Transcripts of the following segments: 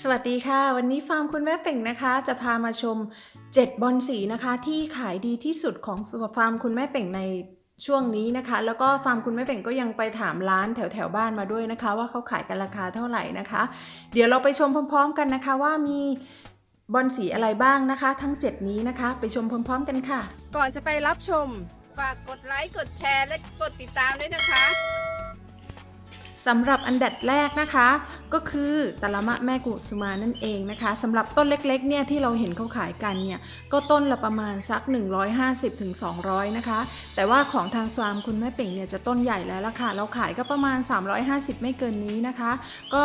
สวัสดีค่ะ วันนี้ฟาร์มคุณแม่เป่งนะคะ จะพามาชม 7 บอลสีนะคะ ที่ขายดีที่สุดของสวนฟาร์มคุณแม่เป่งในช่วงนี้นะคะ แล้วก็ฟาร์มคุณแม่เป่งก็ยังไปถามร้านแถวแถวๆบ้านมาด้วยนะคะ ว่าเขาขายกันราคาเท่าไหร่นะคะ เดี๋ยวเราไปชมพร้อม ๆ กันนะคะว่ามีบอลสีอะไรบ้างนะคะ ทั้ง 7 นี้นะคะ ไปชมพร้อม ๆ กันค่ะ ก่อนจะไปรับชมฝากกดไลค์กดแชร์และกดติดตามด้วยนะคะสำหรับอันดับแรกนะคะ ก็คือตะละมะแม่กุสุมานั่นเองนะคะสำหรับต้นเล็กๆเนี่ยที่เราเห็นเขาขายกันเนี่ยก็ต้นละประมาณสัก 150ถึง200 นะคะ แต่ว่าของทางฟาร์มคุณแม่เป่งเนี่ยจะต้นใหญ่แล้วล่ะค่ะเราขายก็ประมาณ 350 ไม่เกินนี้นะคะ ก็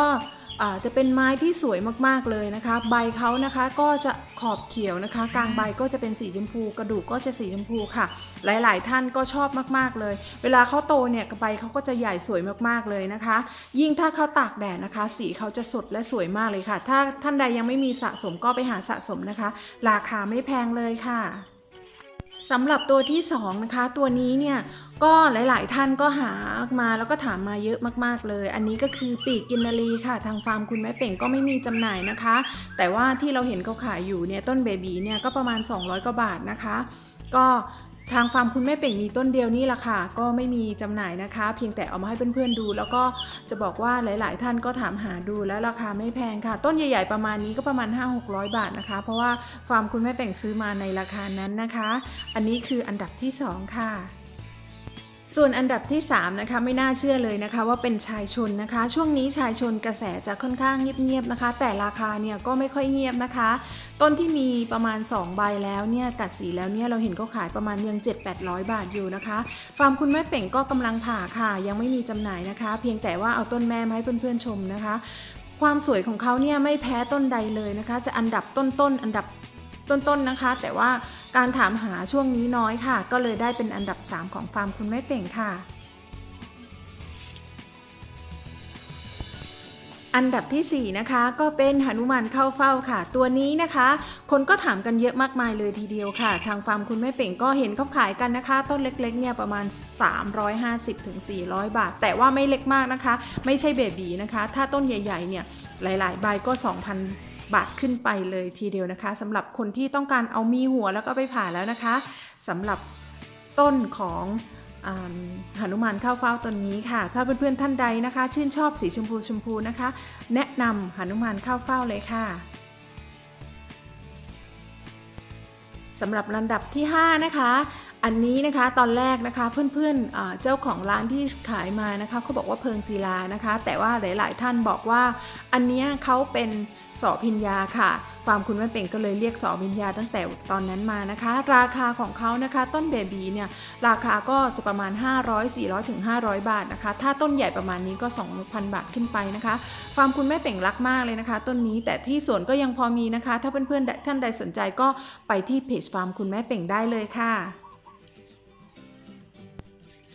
จะเป็นไม้ที่สวยมากๆเลยนะคะ ใบเขานะคะก็จะขอบเขียวนะคะ กลางใบก็จะเป็นสีชมพู กระดูกก็จะสีชมพูค่ะ หลายๆ ท่านก็ชอบมากๆเลย เวลาเขาโตเนี่ยใบเขาก็จะใหญ่สวยมากๆเลยนะคะ ยิ่งถ้าเขาตากแดดนะคะ สีเขาจะสดและสวยมากเลยค่ะ ถ้าท่านใดยังไม่มีสะสมก็ไปหาสะสมนะคะ ราคาไม่แพงเลยค่ะสำหรับตัวที่สองนะคะตัวนี้เนี่ย ก็หลาย ๆ ท่านก็หามาแล้วก็ถามมาเยอะมาก ๆ เลย อันนี้ก็คือปีกกินนารีค่ะ ทางฟาร์มคุณแม่เป่งก็ไม่มีจำหน่ายนะคะ แต่ว่าที่เราเห็นเขาขายอยู่เนี่ยต้นเบบีเนี่ยก็ประมาณ 200กว่าบาทนะคะ ก็ทางฟาร์มคุณแม่เป่งมีต้นเดียวนี่แหละค่ะ ก็ไม่มีจำหน่ายนะคะ เพียงแต่เอามาให้เพื่อนๆดู แล้วก็จะบอกว่าหลาย ๆ ท่านก็ถามหาดูแล้วราคาไม่แพงค่ะ ต้นใหญ่ ๆ ประมาณนี้ก็ประมาณ 5-600 บาทนะคะ เพราะว่าฟาร์มคุณแม่เป่งซื้อมาในราคานั้นนะคะ อันนี้คืออันดับที่สองค่ะ ส่วนอันดับที่3นะคะไม่น่าเชื่อเลยนะคะ ว่าเป็นชายชนนะคะ ช่วงนี้ชายชนกระแสจะค่อนข้างเงียบๆนะคะ แต่ราคาเนี่ยก็ไม่ค่อยเงียบนะคะ ต้นที่มีประมาณ 2 ใบแล้วเนี่ยกัดสีแล้วเนี่ยเราเห็นเขาขายประมาณยัง 7-800 บาทอยู่นะคะฟาร์มคุณแม่เป่งก็กำลังผ่าค่ะ ยังไม่มีจำหน่ายนะคะ เพียงแต่ว่าเอาต้นแม่มาให้เพื่อนๆชมนะคะ ความสวยของเขาเนี่ยไม่แพ้ต้นใดเลยนะคะ จะอันดับต้นๆอันดับ ต้นๆนะคะ แต่ว่าการถามหาช่วงนี้น้อยค่ะ ก็เลยได้เป็นอันดับ 3 ของฟาร์มคุณแม่เป่งค่ะ อันดับทีสี่ 4 นะคะ ก็เป็นหนุมานเข้าเฝ้าค่ะ ตัวนี้นะคะ คนก็ถามกันเยอะมากมายเลยทีเดียวค่ะ ทางฟาร์มคุณแม่เป่งก็เห็นเขาขายกันนะคะ ต้นเล็กๆเนี่ยประมาณ 350ถึง400 บาท แต่ว่าไม่เล็กมากนะคะ ไม่ใช่เบบีนะคะ ถ้าต้นใหญ่ๆเนี่ยหลายๆ ใบก็ 2,000 บาทขึ้นไปเลยทีเดียวนะคะสำหรับคนที่ต้องการเอามีหัวแล้วก็ไปผ่าแล้วนะคะสำหรับต้นของอ่าหนุมานข้าวเฝ้าต้นนี้ค่ะ ถ้าเพื่อนๆท่านใดนะคะ ชื่นชอบสีชมพูชมพูนะคะ แนะนำหนุมานข้าวเฝ้าเลยค่ะสำหรับลำดับที่ 5 นะคะ อันนี้นะคะตอนแรกนะคะเพื่อนๆเจ้าของร้านที่ขายมานะคะเขาบอกว่าเพิงศิลานะคะ แต่ว่าหลายๆท่านบอกว่า อันนี้เขาเป็นสอพิญญาค่ะฟาร์มคุณแม่เป่งก็เลยเรียกสอพิญญาตั้งแต่ตอนนั้นมานะคะ ราคาของเขานะคะต้นเบบีเนี่ยราคาก็จะประมาณ 500 400ถึง500 บาทนะคะ ถ้าต้นใหญ่ประมาณนี้ก็ 2,000 บาทขึ้นไปนะคะฟาร์มคุณแม่เป่งรักมากเลยนะคะ ต้นนี้แต่ที่สวนก็ยังพอมีนะคะ ถ้าเพื่อนๆท่านใดสนใจก็ไปที่เพจฟาร์มคุณแม่เป่งได้เลยค่ะ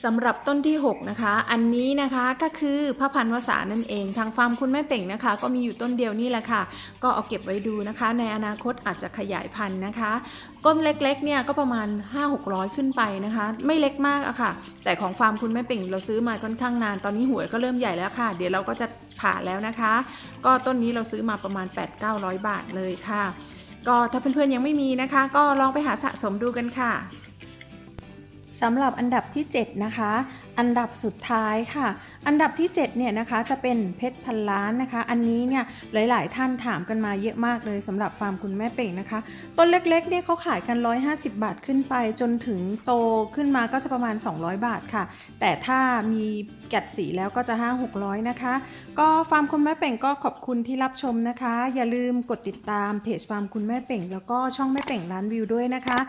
สำหรับต้นที่ 6 นะคะ อันนี้นะคะก็คือพระพันวษานั่นเอง ทางฟาร์มคุณแม่เป่งนะคะ ก็มีอยู่ต้นเดียวนี่แหละค่ะ ก็เอาเก็บไว้ดูนะคะ ในอนาคตอาจจะขยายพันธุ์นะคะ ต้นเล็กๆเนี่ยก็ประมาณ 5-600 ขึ้นไปนะคะ ไม่เล็กมากอะค่ะ แต่ของฟาร์มคุณแม่เป่งเราซื้อมาค่อนข้างนาน ตอนนี้หัวก็เริ่มใหญ่แล้วค่ะ เดี๋ยวเราก็จะผ่าแล้วนะคะ ก็ต้นนี้เราซื้อมาประมาณ 8-900 บาทเลยค่ะ ก็ถ้าเพื่อนๆยังไม่มีนะคะ ก็ลองไปหาสะสมดูกันค่ะ สำหรับอันดับที่ 7 นะคะ อันดับสุดท้ายค่ะ อันดับที่ 7 เนี่ยนะคะจะเป็นเพชรพันล้านนะคะ อันนี้เนี่ยหลาย ๆ ท่านถามกันมาเยอะมากเลยสำหรับฟาร์มคุณแม่เป่งนะคะ ต้นเล็ก ๆ เนี่ยเขาขายกัน 150 บาทขึ้นไป จนถึงโตขึ้นมาก็จะประมาณ 200 บาทค่ะ แต่ถ้ามีแกะสีแล้วก็จะ 5-600 นะคะ ก็ฟาร์มคุณแม่เป่งก็ขอบคุณที่รับชมนะคะ อย่าลืมกดติดตามเพจฟาร์มคุณแม่เป่ง แล้วก็ช่องแม่เป่งร้านวิวด้วยนะคะ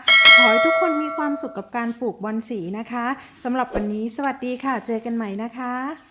ขอให้ทุกคนมีความสุขกับการปลูกบอนสีนะคะสำหรับวันนี้สวัสดีค่ะ เจอกันใหม่นะคะ